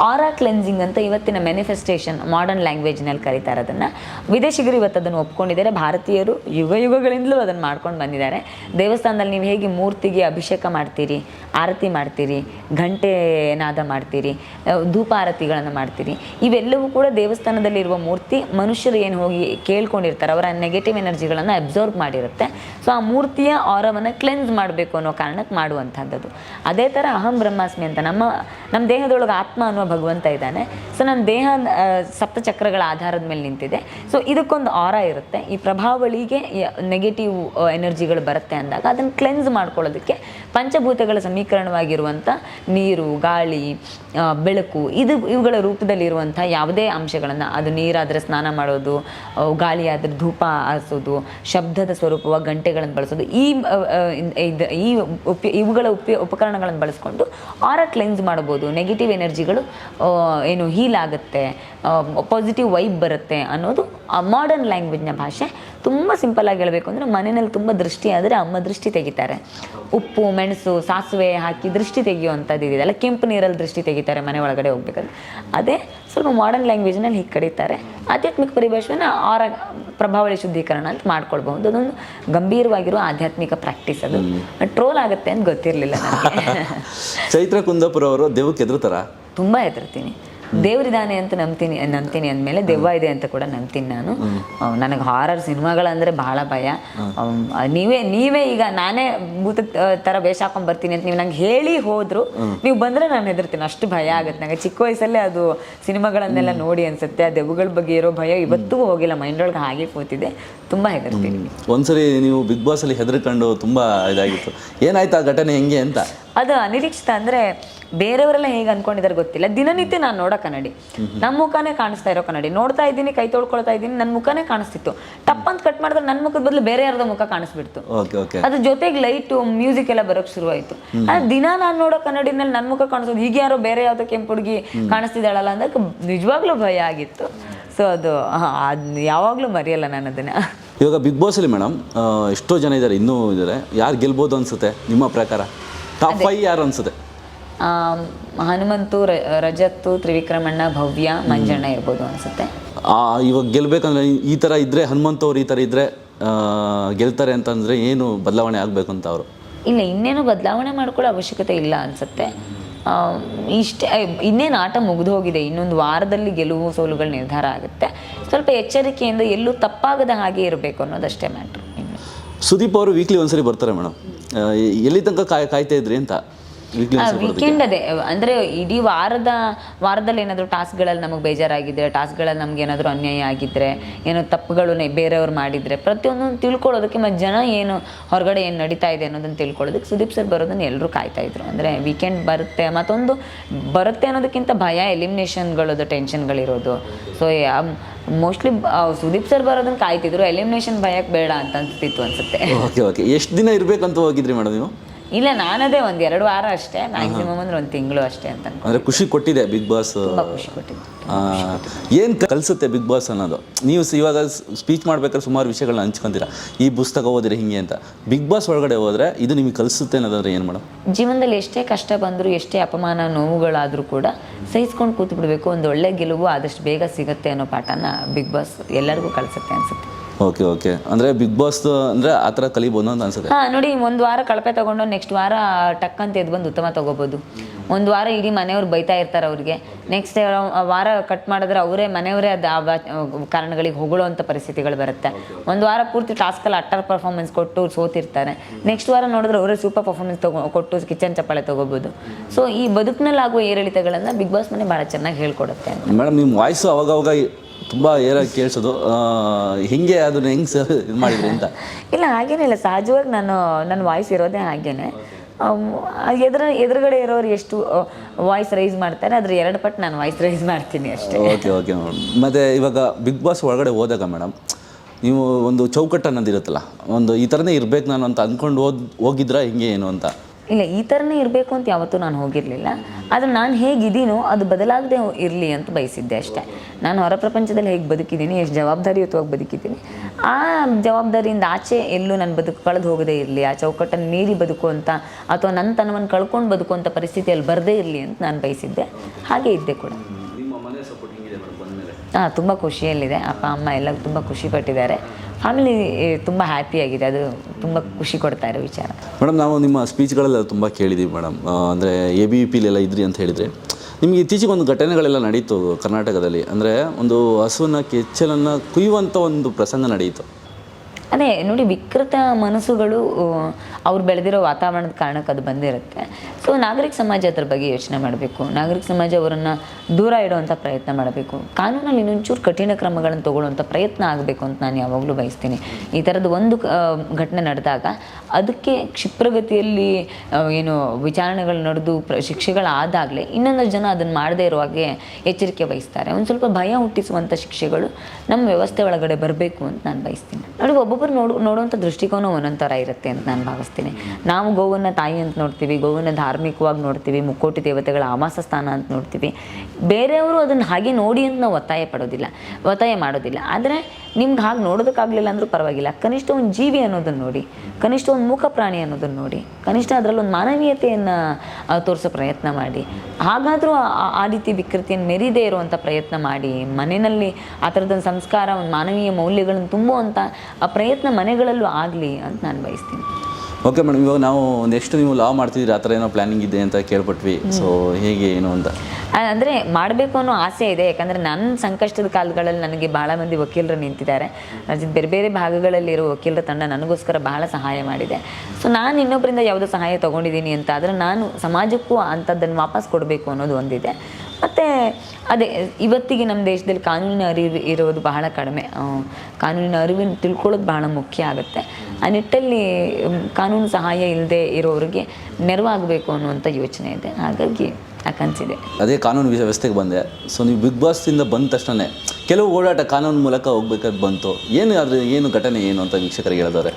ಆರಾ ಕ್ಲೆನ್ಸಿಂಗ್ ಅಂತ ಇವತ್ತಿನ ಮ್ಯಾನಿಫೆಸ್ಟೇಷನ್ ಮಾಡರ್ನ್ ಲ್ಯಾಂಗ್ವೇಜ್ನಲ್ಲಿ ಕರೀತಾರೆ ಅದನ್ನ ವಿದೇಶಿಗರು ಇವತ್ತು ಅದನ್ನು ಒಪ್ಕೊಂಡಿದ್ದಾರೆ. ಭಾರತೀಯರು ಯುಗ ಯುಗಗಳಿಂದಲೂ ಅದನ್ನು ಮಾಡ್ಕೊಂಡು ಬಂದಿದ್ದಾರೆ. ದೇವಸ್ಥಾನದಲ್ಲಿ ನೀವು ಹೇಗೆ ಮೂರ್ತಿಗೆ ಅಭಿಷೇಕ ಮಾಡ್ತೀರಿ, ಆರತಿ ಮಾಡ್ತೀರಿ, ಘಂಟೆ ನಾದ ಮಾಡ್ತೀರಿ ಧೂಪ ಆರತಿಗಳನ್ನು ಮಾಡ್ತೀರಿ. ಇವೆಲ್ಲವೂ ಕೂಡ ದೇವಸ್ಥಾನದಲ್ಲಿರುವ ಮೂರ್ತಿ ಮನುಷ್ಯರು ಏನು ಹೋಗಿ ಕೇಳ್ಕೊಂಡಿರ್ತಾರೆ, ಅವರ ನೆಗೆಟಿವ್ ಎನರ್ಜಿಗಳನ್ನು ಅಬ್ಸರ್ವ್ ಮಾಡಿರುತ್ತೆ. ಸೊ ಆ ಮೂರ್ತಿಯ ಆರವನ್ನು ಕ್ಲೆನ್ಸ್ ಮಾಡಬೇಕು ಅನ್ನೋ ಕಾರಣಕ್ಕೆ ಮಾಡುವಂಥದ್ದು ಅದೇ ಥರ ಅಹಂ ಬ್ರಹ್ಮಾಸ್ಮಿ ಅಂತ ನಮ್ಮ ನಮ್ಮ ದೇಹದೊಳಗೆ ಆತ್ಮ ಅನ್ನುವ ಭಗವಂತ ಇದ್ದಾನೆ. ಸೊ ನಮ್ಮ ದೇಹ ಸಪ್ತಚಕ್ರಗಳ ಸಪ್ತ ಚಕ್ರಗಳ ಆಧಾರದ ಮೇಲೆ ನಿಂತಿದೆ. ಸೊ ಇದಕ್ಕೊಂದು ಆರ ಇರುತ್ತೆ. ಈ ಪ್ರಭಾವಳಿಗೆ ನೆಗೆಟಿವ್ ಎನರ್ಜಿಗಳು ಬರುತ್ತೆ ಅಂದಾಗ ಅದನ್ನು ಕ್ಲೆನ್ಸ್ ಮಾಡ್ಕೊಳ್ಳೋದಕ್ಕೆ ലേക്ക് ಪಂಚಭೂತಗಳ ಸಮೀಕರಣವಾಗಿರುವಂಥ ನೀರು, ಗಾಳಿ ಬೆಳಕು, ಇದು ಇವುಗಳ ರೂಪದಲ್ಲಿರುವಂಥ ಯಾವುದೇ ಅಂಶಗಳನ್ನು ಅದು ನೀರಾದರೆ ಸ್ನಾನ ಮಾಡೋದು ಗಾಳಿಯಾದ್ರೆ ಧೂಪ ಹಾರಿಸೋದು, ಶಬ್ದದ ಸ್ವರೂಪವ ಗಂಟೆಗಳನ್ನು ಬಳಸೋದು, ಈ ಈ ಇವುಗಳ ಉಪಿ ಉಪಕರಣಗಳನ್ನು ಬಳಸ್ಕೊಂಡು ಆರ ಕ್ಲೆನ್ಸ್ ಮಾಡ್ಬೋದು. ನೆಗೆಟಿವ್ ಎನರ್ಜಿಗಳು ಏನು ಹೀಲ್ ಆಗುತ್ತೆ ಪಾಸಿಟಿವ್ ವೈಬ್ ಬರುತ್ತೆ ಅನ್ನೋದು ಮಾಡರ್ನ್ ಲ್ಯಾಂಗ್ವೇಜ್ನ ಭಾಷೆ ತುಂಬ ಸಿಂಪಲ್ ಆಗಿ ಹೇಳಬೇಕು ಅಂದರೆ ಮನೆಯಲ್ಲಿ ತುಂಬ ದೃಷ್ಟಿ ಆದರೆ ಅಮ್ಮ ದೃಷ್ಟಿ ತೆಗಿತಾರೆ. ಉಪ್ಪು ಮೆಣಸು ಸಾಸಿವೆ ಹಾಕಿ ದೃಷ್ಟಿ ತೆಗೆಯುವಂಥದ್ದು ಇದೆಯಲ್ಲ ಕೆಂಪು ನೀರಲ್ಲಿ ದೃಷ್ಟಿ ತೆಗಿತಾರೆ ಮನೆ ಒಳಗಡೆ ಹೋಗ್ಬೇಕಾದ್ರೆ. ಅದೇ ಸ್ವಲ್ಪ ಮಾಡರ್ನ್ ಲ್ಯಾಂಗ್ವೇಜ್ನಲ್ಲಿ ಹೀಗೆ ಕಡಿತಾರೆ ಆಧ್ಯಾತ್ಮಿಕ ಪರಿಭಾಷೆನ ಆರ ಪ್ರಭಾವಳಿ ಶುದ್ಧೀಕರಣ ಅಂತ ಮಾಡ್ಕೊಳ್ಬಹುದು. ಅದೊಂದು ಗಂಭೀರವಾಗಿರುವ ಆಧ್ಯಾತ್ಮಿಕ ಪ್ರಾಕ್ಟೀಸ್ ಅದು. ಟ್ರೋಲ್ ಆಗುತ್ತೆ ಅಂತ ಗೊತ್ತಿರಲಿಲ್ಲ [LAUGHS] ಚೈತ್ರ ಕುಂದಾಪುರ ಅವರು ದೇವಕ್ಕೆ ಎದುರುತ್ತಾರ ತುಂಬ ಹೆದರ್ತೀನಿ ದೇವ್ರಿದಾನೆ ಅಂತ ನಂಬ್ತೀನಿ ನಂಬ್ತೀನಿ ಅಂದಮೇಲೆ ದೆವ್ವ ಇದೆ ಅಂತ ಕೂಡ ನಂಬ್ತೀನಿ ನಾನು. ನನಗೆ ಹಾರರ್ ಸಿನಿಮಾಗಳಂದ್ರೆ ಬಹಳ ಭಯ. ನೀವೇ ನೀವೇ ಈಗ ನಾನೇ ಭೂತ ಥರ ವೇಷ ಹಾಕೊಂಡ್ ಬರ್ತೀನಿ ಅಂತ ನೀವು ನಂಗೆ ಹೇಳಿ ಹೋದ್ರು ನೀವು ಬಂದ್ರೆ ನಾನು ಹೆದರ್ತೀನಿ. ಅಷ್ಟು ಭಯ ಆಗುತ್ತೆ. ನನಗೆ ಚಿಕ್ಕ ವಯಸ್ಸಲ್ಲೇ ಅದು ಸಿನಿಮಾಗಳನ್ನೆಲ್ಲ ನೋಡಿ ಅನ್ಸುತ್ತೆ. ಆ ದೆವ್ವಗಳ ಬಗ್ಗೆ ಇರೋ ಭಯ ಇವತ್ತೂ ಹೋಗಿಲ್ಲ. ಮೈಂಡ್ ಒಳಗೆ ಹಾಗೆ ಕೂತಿದೆ. ತುಂಬ ಹೆದರ್ತೀನಿ. ಒಂದ್ಸರಿ ನೀವು ಬಿಗ್ ಬಾಸ್ ಅಲ್ಲಿ ಹೆದರ್ಕೊಂಡು ತುಂಬ ಇದಾಗಿತ್ತು. ಏನಾಯ್ತು ಆ ಘಟನೆ ಹೆಂಗೆ ಅಂತ? ಅದು ಅನಿರೀಕ್ಷಿತ ಅಂದರೆ ಬೇರೆಯವರೆಲ್ಲ ಹೇಗೆ ಅನ್ಕೊಂಡಿದ್ದಾರೆ ಗೊತ್ತಿಲ್ಲ. ದಿನನಿತ್ಯ ನಾನು ನೋಡೋ ಕನ್ನಡಿ. ನಮ್ಮ ಮುಖನೇ ಕಾಣಿಸ್ತಾ ಇರೋ ಕನ್ನಡಿ. ನೋಡ್ತಾ ಇದ್ದೀನಿ ಕೈ ತೊಳ್ಕೊಳ್ತಾ ಇದ್ದೀನಿ ನನ್ನ ಮುಖನೇ ಕಾಣಿಸ್ತಿತ್ತು. ತಪ್ಪಂತ ಕಟ್ ಮಾಡಿದ್ರೆ ನನ್ನ ಮುಖದ ಬದಲು ಬೇರೆ ಯಾರ್ದೋ ಮುಖ ಕಾಣಿಸ್ಬಿಡ್ತು. ಅದ್ರ ಜೊತೆಗೆ ಲೈಟು ಮ್ಯೂಸಿಕ್ ಎಲ್ಲ ಬರೋಕ್ ಶುರುವಾಯಿತು. ಆದ್ರೆ ದಿನ ನಾನು ನೋಡೋ ಕನ್ನಡಿನಲ್ಲಿ ನನ್ನ ಮುಖ ಕಾಣಿಸೋದು ಈಗ ಯಾರೋ ಬೇರೆ ಯಾವ್ದೋ ಕೆಂಪು ಹುಡುಗಿ ಕಾಣಿಸ್ತಿದ್ದಾಳಲ್ಲ ಅಂದಾಗ ನಿಜವಾಗ್ಲೂ ಭಯ ಆಗಿತ್ತು. ಸೊ ಅದು ಅದು ಅದ್ ಯಾವಾಗ್ಲೂ ಮರೆಯಲ್ಲ ನಾನು ಅದನ್ನ. ಇವಾಗ ಬಿಗ್ ಬಾಸಲ್ಲಿ ಮೇಡಮ್ ಎಷ್ಟೋ ಜನ ಇದ್ದಾರೆ ಇನ್ನೂ ಇದ್ದಾರೆ. ಯಾರು ಗೆಲ್ಬೋದು ಅನ್ಸುತ್ತೆ ನಿಮ್ಮ ಪ್ರಕಾರ? ಟಾಪ್ ಫೈವ್ ಯಾರು ಅನ್ಸುತ್ತೆ? ಹನುಮಂತು ರಜತ್ತು ತ್ರಿವಿಕ್ರಮಣ್ಣ ಭವ್ಯ ಮಂಜಣ್ಣ ಇರ್ಬೋದು ಅನ್ಸುತ್ತೆ. ಇವಾಗ ಗೆಲ್ಬೇಕಂದ್ರೆ ಈ- ಈ ಥರ ಇದ್ರೆ ಹನುಮಂತ ಅವ್ರು ಈ ಥರ ಇದ್ರೆ ಗೆಲ್ತಾರೆ ಅಂತಂದ್ರೆ ಏನು ಬದಲಾವಣೆ ಆಗಬೇಕು ಅಂತ ಅವರು? ಇಲ್ಲ ಇನ್ನೇನು ಬದಲಾವಣೆ ಮಾಡ್ಕೊಳ್ಳೋ ಅವಶ್ಯಕತೆ ಇಲ್ಲ ಅನ್ಸುತ್ತೆ. ಇಷ್ಟೇ ಇನ್ನೇನು ಆಟ ಮುಗಿದು ಹೋಗಿದೆ ಇನ್ನೊಂದು ವಾರದಲ್ಲಿ ಗೆಲುವು ಸೋಲುಗಳು ನಿರ್ಧಾರ ಆಗುತ್ತೆ. ಸ್ವಲ್ಪ ಎಚ್ಚರಿಕೆಯಿಂದ ಎಲ್ಲೂ ತಪ್ಪಾಗದ ಹಾಗೆ ಇರಬೇಕು ಅನ್ನೋದಷ್ಟೇ ಮ್ಯಾಟ್ರು. ಸುದೀಪ್ ಅವರು ವೀಕ್ಲಿ ಒಂದ್ಸರಿ ಬರ್ತಾರೆ ಮೇಡಮ್. ಎಲ್ಲಿ ತನಕ ಕಾಯ್ ಕಾಯ್ತಾ ಇದ್ರಿ ಅಂತ. ವೀಕೆಂಡ್ ಅದೇ. ಅಂದ್ರೆ ಇಡೀ ವಾರದ ವಾರದಲ್ಲಿ ಏನಾದರೂ ಟಾಸ್ಕ್ಗಳಲ್ಲಿ ನಮಗೆ ಬೇಜಾರಾಗಿದ್ದರೆ ಟಾಸ್ಕ್ಗಳಲ್ಲಿ ನಮ್ಗೆ ಏನಾದರೂ ಅನ್ಯಾಯ ಆಗಿದ್ರೆ ಏನೋ ತಪ್ಪುಗಳು ಬೇರೆಯವ್ರು ಮಾಡಿದ್ರೆ ಪ್ರತಿಯೊಂದನ್ನು ತಿಳ್ಕೊಳ್ಳೋದಕ್ಕೆ ಮತ್ತೆ ಜನ ಏನು ಹೊರಗಡೆ ಏನು ನಡೀತಾ ಇದೆ ಅನ್ನೋದನ್ನು ತಿಳ್ಕೊಳ್ಳೋದಕ್ಕೆ ಸುದೀಪ್ ಸರ್ ಬರೋದನ್ನ ಎಲ್ಲರೂ ಕಾಯ್ತಾ ಇದ್ರು. ಅಂದ್ರೆ ವೀಕೆಂಡ್ ಬರುತ್ತೆ ಮತ್ತೊಂದು ಬರುತ್ತೆ ಅನ್ನೋದಕ್ಕಿಂತ ಭಯ ಎಲಿಮಿನೇಷನ್ಗಳದು ಟೆನ್ಷನ್ಗಳಿರೋದು ಸೊ ಮೋಸ್ಟ್ಲಿ ಸುದೀಪ್ ಸರ್ ಬರೋದನ್ನ ಕಾಯ್ತಿದ್ರು. ಎಲಿಮಿನೇಷನ್ ಭಯಕ್ಕೆ ಬೇಡ ಅಂತ ಅನ್ಸ್ತಿತ್ತು ಅನ್ಸುತ್ತೆ. ಓಕೆ ಓಕೆ ಎಷ್ಟು ದಿನ ಇರಬೇಕಂತ ಹೋಗಿದ್ರಿ ಮೇಡಮ್ ನೀವು? ಇಲ್ಲ ನಾನದೇ ಒಂದು ಎರಡು ವಾರ ಅಷ್ಟೇ ಮ್ಯಾಕ್ಸಿಮಮ್ ಅಂದ್ರೆ ಒಂದು ತಿಂಗಳು ಅಷ್ಟೇ ಅಂತ ಅಂದ್ರೆ ಅಂದರೆ ಖುಷಿ ಕೊಟ್ಟಿದೆ ಬಿಗ್ ಬಾಸ್. ತುಂಬಾ ಖುಷಿ ಕೊಟ್ಟಿದ್ದು ಏನು ಕಲಿಸುತ್ತೆ ಬಿಗ್ ಬಾಸ್ ಅನ್ನೋದು? ನೀವು ಸ- ಇವಾಗ ಸ್ಪೀಚ್ ಮಾಡ್ಬೇಕಾದ್ರೆ ಸುಮಾರು ವಿಷಯಗಳನ್ನ ಹಂಚ್ಕೊಂತೀರಾ? ಈ ಪುಸ್ತಕ ಓದಿರಿ ಹಿಂಗೆ ಅಂತ. ಬಿಗ್ ಬಾಸ್ ಒಳಗಡೆ ಹೋದ್ರೆ ಇದು ನಿಮಗೆ ಕಲ್ಸುತ್ತೆ ಅನ್ನೋದಾದ್ರೆ ಏನು ಮೇಡಮ್ ಜೀವನದಲ್ಲಿ ಎಷ್ಟೇ ಕಷ್ಟ ಬಂದರೂ ಎಷ್ಟೇ ಅಪಮಾನ ನೋವುಗಳಾದರೂ ಕೂಡ ಸಹಿಸ್ಕೊಂಡು ಕೂತು ಬಿಡಬೇಕು ಒಂದು ಒಳ್ಳೆ ಗೆಲುವು ಆದಷ್ಟು ಬೇಗ ಸಿಗುತ್ತೆ ಅನ್ನೋ ಪಾಠನ ಬಿಗ್ ಬಾಸ್ ಎಲ್ಲರಿಗೂ ಕಳಿಸುತ್ತೆ ಅನ್ಸುತ್ತೆ. Okay okay. ಅಂದರೆ ಬಿಗ್ ಬಾಸ್ ಅಂದರೆ ಆ ಥರ ಕಲಿಬೋದು ಅಂತ ಅನ್ಸುತ್ತೆ. ಹಾಂ ನೋಡಿ ಒಂದು ವಾರ ಕಳಪೆ ತಗೊಂಡು ನೆಕ್ಸ್ಟ್ ವಾರ ಟಕ್ ಅಂತ ಎದ್ದು ಬಂದು ಉತ್ತಮ ತಗೋಬೋದು. ಒಂದು ವಾರ ಇಡೀ ಮನೆಯವ್ರು ಬೈತಾ ಇರ್ತಾರೆ ಅವ್ರಿಗೆ. ನೆಕ್ಸ್ಟ್ ವಾರ ಕಟ್ ಮಾಡಿದ್ರೆ ಅವರೇ ಮನೆಯವರೇ ಅದು ಆ ಕಾರಣಗಳಿಗೆ ಅಂತ ಪರಿಸ್ಥಿತಿಗಳು ಬರುತ್ತೆ. ಒಂದು ವಾರ ಪೂರ್ತಿ ಟಾಸ್ಕಲ್ಲಿ ಅಟ್ಟರ್ ಪರ್ಫಾರ್ಮೆನ್ಸ್ ಕೊಟ್ಟು ಸೋತಿರ್ತಾರೆ. ನೆಕ್ಸ್ಟ್ ವಾರ ನೋಡಿದ್ರೆ ಅವರೇ ಸೂಪರ್ ಪರ್ಫಾರ್ಮೆನ್ಸ್ ತಗೋ ಕೊಟ್ಟು ಕಿಚನ್ ಚಪ್ಪಾಳೆ ತಗೋಬೋದು. ಸೊ ಈ ಬದುಕಿನಲ್ಲಿ ಆಗುವ ಏರಿಳಿತಗಳನ್ನು ಬಿಗ್ ಬಾಸ್ ಮನೆ ಭಾಳ ಚೆನ್ನಾಗಿ ಹೇಳ್ಕೊಡುತ್ತೆ ಮೇಡಮ್ ನಿಮ್ಮ ವಾಯ್ಸು ಅವಾಗವಾಗ ತುಂಬ ಏನೋ ಕೇಳಿಸೋದು. ಹಿಂಗೆ ಅದನ್ನ ಹೆಂಗೆ ಸರ್ ಇದು ಮಾಡಿದ್ರಿ ಅಂತ? ಇಲ್ಲ ಹಾಗೇನಿಲ್ಲ ಸಹಜವಾಗಿ ನಾನು ನನ್ನ ವಾಯ್ಸ್ ಇರೋದೇ ಹಾಗೇನೆ. ಎದುರ ಎದುರುಗಡೆ ಇರೋರು ಎಷ್ಟು ವಾಯ್ಸ್ ರೈಸ್ ಮಾಡ್ತಾರೆ ಅದ್ರ ಎರಡು ಪಟ್ಟು ನಾನು ವಾಯ್ಸ್ ರೈಸ್ ಮಾಡ್ತೀನಿ ಅಷ್ಟೇ. Okay okay. ಮತ್ತು ಇವಾಗ ಬಿಗ್ ಬಾಸ್ ಒಳಗಡೆ ಹೋದಾಗ ಮೇಡಮ್ ನೀವು ಒಂದು ಚೌಕಟ್ಟು ಅನ್ನೋದಿರುತ್ತಲ್ಲ ಒಂದು ಈ ಥರನೇ ಇರಬೇಕು ನಾನು ಅಂತ ಅಂದ್ಕೊಂಡು ಹೋದ್ ಹೋಗಿದ್ರಾ ಹಿಂಗೆ ಏನು ಅಂತ? ಇಲ್ಲ ಈ ಥರನೇ ಇರಬೇಕು ಅಂತ ಯಾವತ್ತೂ ನಾನು ಹೋಗಿರಲಿಲ್ಲ. ಆದರೆ ನಾನು ಹೇಗಿದ್ದೀನೋ ಅದು ಬದಲಾಗದೆ ಇರಲಿ ಅಂತ ಬಯಸಿದ್ದೆ ಅಷ್ಟೇ. ನಾನು ಹೊರ ಪ್ರಪಂಚದಲ್ಲಿ ಹೇಗೆ ಬದುಕಿದ್ದೀನಿ ಎಷ್ಟು ಜವಾಬ್ದಾರಿಯುತವಾಗಿ ಬದುಕಿದ್ದೀನಿ. ಆ ಜವಾಬ್ದಾರಿಯಿಂದ ಆಚೆ ಎಲ್ಲೂ ನನ್ನ ಬದುಕು ಕಳೆದು ಹೋಗದೇ ಇರಲಿ ಆ ಚೌಕಟ್ಟನ್ನು ಮೀರಿ ಬದುಕುವಂಥ ಅಥವಾ ನನ್ನ ತನವನ್ನು ಕಳ್ಕೊಂಡು ಬದುಕುವಂಥ ಪರಿಸ್ಥಿತಿಯಲ್ಲಿ ಬರದೇ ಇರಲಿ ಅಂತ ನಾನು ಬಯಸಿದ್ದೆ. ಹಾಗೆ ಇದ್ದೆ ಕೂಡ. ಹಾಂ ತುಂಬ ಖುಷಿಯಲ್ಲಿದೆ. ಅಪ್ಪ ಅಮ್ಮ ಎಲ್ಲ ತುಂಬ ಖುಷಿ ಪಟ್ಟಿದ್ದಾರೆ. ಫ್ಯಾಮಿಲಿ ತುಂಬ ಹ್ಯಾಪಿಯಾಗಿದೆ ಅದು ತುಂಬ ಖುಷಿ ಕೊಡ್ತಾ ಇರೋ ವಿಚಾರ. ಮೇಡಮ್, ನಾವು ನಿಮ್ಮ ಸ್ಪೀಚ್ಗಳೆಲ್ಲ ತುಂಬ ಕೇಳಿದ್ದೀವಿ ಮೇಡಮ್. ಅಂದರೆ ಎ ಬಿ ಪಿ ಎಲ್ಲ ಇದ್ರಿ ಅಂತ ಹೇಳಿದರೆ, ನಿಮಗೆ ಇತ್ತೀಚೆಗೆ ಒಂದು ಘಟನೆಗಳೆಲ್ಲ ನಡೀತು ಕರ್ನಾಟಕದಲ್ಲಿ. ಅಂದರೆ ಒಂದು ಹಸುವನ್ನು ಕೆಚ್ಚಲನ್ನು ಕುಯ್ಯುವಂಥ ಒಂದು ಪ್ರಸಂಗ ನಡೆಯಿತು. ಅದೇ, ನೋಡಿ, ವಿಕೃತ ಮನಸ್ಸುಗಳು ಅವ್ರು ಬೆಳೆದಿರೋ ವಾತಾವರಣದ ಕಾರಣಕ್ಕೆ ಅದು ಬಂದಿರುತ್ತೆ. ಸೊ ನಾಗರಿಕ ಸಮಾಜ ಅದ್ರ ಬಗ್ಗೆ ಯೋಚನೆ ಮಾಡಬೇಕು. ನಾಗರಿಕ ಸಮಾಜ ಅವರನ್ನು ದೂರ ಇಡುವಂಥ ಪ್ರಯತ್ನ ಮಾಡಬೇಕು. ಕಾನೂನಲ್ಲಿ ಇನ್ನೊಂಚೂರು ಕಠಿಣ ಕ್ರಮಗಳನ್ನು ತಗೊಳ್ಳುವಂಥ ಪ್ರಯತ್ನ ಆಗಬೇಕು ಅಂತ ನಾನು ಯಾವಾಗಲೂ ಬಯಸ್ತೀನಿ. ಈ ಥರದ್ದು ಒಂದು ಘಟನೆ ನಡೆದಾಗ ಅದಕ್ಕೆ ಕ್ಷಿಪ್ರಗತಿಯಲ್ಲಿ ಏನು ವಿಚಾರಣೆಗಳು ನಡೆದು ಪ್ರ ಶಿಕ್ಷೆಗಳಾದಾಗಲೇ ಇನ್ನೊಂದು ಜನ ಅದನ್ನು ಮಾಡದೇ ಇರೋ ಹಾಗೆ ಎಚ್ಚರಿಕೆ ವಹಿಸ್ತಾರೆ. ಒಂದು ಸ್ವಲ್ಪ ಭಯ ಹುಟ್ಟಿಸುವಂಥ ಶಿಕ್ಷೆಗಳು ನಮ್ಮ ವ್ಯವಸ್ಥೆ ಒಳಗಡೆ ಬರಬೇಕು ಅಂತ ನಾನು ಬಯಸ್ತೀನಿ. ನೋಡಿ ಒಬ್ಬೊಬ್ಬರು ನೋಡು, ನೋಡುವಂಥ ದೃಷ್ಟಿಕೋನ ಒಂದೊಂದು ಥರ ಇರುತ್ತೆ ಅಂತ ನಾನು ಭಾವಿಸ್ತೀನಿ. ನಾವು ಗೋವನ್ನ ತಾಯಿ ಅಂತ ನೋಡ್ತೀವಿ, ಗೋವನ್ನ ಧಾರ್ಮಿಕವಾಗಿ ನೋಡ್ತೀವಿ, ಮುಕ್ಕೋಟಿ ದೇವತೆಗಳ ಆವಾಸ ಸ್ಥಾನ ಅಂತ ನೋಡ್ತೀವಿ. ಬೇರೆಯವರು ಅದನ್ನು ಹಾಗೆ ನೋಡಿ ಅಂತ ನಾವು ಒತ್ತಾಯ ಪಡೋದಿಲ್ಲ, ಒತ್ತಾಯ ಮಾಡೋದಿಲ್ಲ. ಆದರೆ ನಿಮ್ಗೆ ಹಾಗೆ ನೋಡೋದಕ್ಕಾಗಲಿಲ್ಲ ಅಂದರೂ ಪರವಾಗಿಲ್ಲ. ಕನಿಷ್ಠ ಒಂದು ಜೀವಿ ಅನ್ನೋದನ್ನು ನೋಡಿ, ಕನಿಷ್ಠ ಒಂದು ಮೂಕ ಪ್ರಾಣಿ ಅನ್ನೋದನ್ನು ನೋಡಿ, ಕನಿಷ್ಠ ಅದರಲ್ಲಿ ಒಂದು ಮಾನವೀಯತೆಯನ್ನು ತೋರಿಸೋ ಪ್ರಯತ್ನ ಮಾಡಿ. ಹಾಗಾದರೂ ಆ- ರೀತಿ ವಿಕೃತಿಯನ್ನು ಮೆರಿದೇ ಇರುವಂಥ ಪ್ರಯತ್ನ ಮಾಡಿ, ಮನೆಯಲ್ಲಿ ಆ ಥರದೊಂದು ಸಂಸ್ಕಾರ, ಒಂದು ಮಾನವೀಯ ಮೌಲ್ಯಗಳನ್ನು ತುಂಬುವಂಥ ಆ ಪ್ರಯತ್ನ ಮನೆಗಳಲ್ಲೂ ಆಗಲಿ ಅಂತ ನಾನು ಬಯಸ್ತೀನಿ. ಓಕೆ ಮೇಡಮ್ ಇವಾಗ ನಾವು ನೆಕ್ಸ್ಟ್ ನೀವು ಲಾ ಮಾಡ್ತಿದ್ದೀರಿ ಆ ಥರ ಏನೋ ಪ್ಲ್ಯಾನಿಂಗ್ ಇದೆ ಅಂತ ಕೇಳ್ಪಟ್ವಿ. ಸೊ ಹೇಗೆ ಏನು ಅಂತ? ಅಂದರೆ ಅಂದ್ರೆ ಮಾಡಬೇಕು ಅನ್ನೋ ಆಸೆ ಇದೆ ಯಾಕಂದ್ರೆ ನನ್ನ ಸಂಕಷ್ಟದ ಕಾಲಗಳಲ್ಲಿ ನನಗೆ ಭಾಳ ಮಂದಿ ವಕೀಲರು ನಿಂತಿದ್ದಾರೆ. ರಾಜ್ಯದ ಬೇರೆ ಬೇರೆ ಭಾಗಗಳಲ್ಲಿರೋ ವಕೀಲರ ತಂಡ ನನಗೋಸ್ಕರ ಬಹಳ ಸಹಾಯ ಮಾಡಿದೆ. ಸೊ ನಾನು ಇನ್ನೊಬ್ಬರಿಂದ ಯಾವುದೋ ಸಹಾಯ ತೊಗೊಂಡಿದ್ದೀನಿ ಅಂತ ಆದರೆ ನಾನು ಸಮಾಜಕ್ಕೂ ಅಂಥದ್ದನ್ನು ವಾಪಸ್ ಕೊಡಬೇಕು ಅನ್ನೋದು ಒಂದಿದೆ. ಮತ್ತು ಅದೇ, ಇವತ್ತಿಗೆ ನಮ್ಮ ದೇಶದಲ್ಲಿ ಕಾನೂನಿನ ಅರಿವು ಇರೋದು ಬಹಳ ಕಡಿಮೆ. ಕಾನೂನಿನ ಅರಿವಿನ ತಿಳ್ಕೊಳ್ಳೋದು ಬಹಳ ಮುಖ್ಯ ಆಗುತ್ತೆ. ಆ ನಿಟ್ಟಲ್ಲಿ ಕಾನೂನು ಸಹಾಯ ಇಲ್ಲದೆ ಇರೋರಿಗೆ ನೆರವಾಗಬೇಕು ಅನ್ನುವಂಥ ಯೋಚನೆ ಇದೆ. ಹಾಗಾಗಿ ಆ ಕನಸಿದೆ. ಅದೇ ಕಾನೂನು ವ್ಯವಸ್ಥೆಗೆ ಬಂದೆ. ಸೊ ನೀವು ಬಿಗ್ ಬಾಸ್ದಿಂದ ಬಂದ ತಕ್ಷಣ ಕೆಲವು ಓಡಾಟ ಕಾನೂನು ಮೂಲಕ ಹೋಗ್ಬೇಕಾದ್ ಬಂತು. ಏನು ಅದ್ರ ಏನು ಘಟನೆ ಏನು ಅಂತ ವೀಕ್ಷಕರಿಗೆ ಹೇಳಿದವ್ರೆ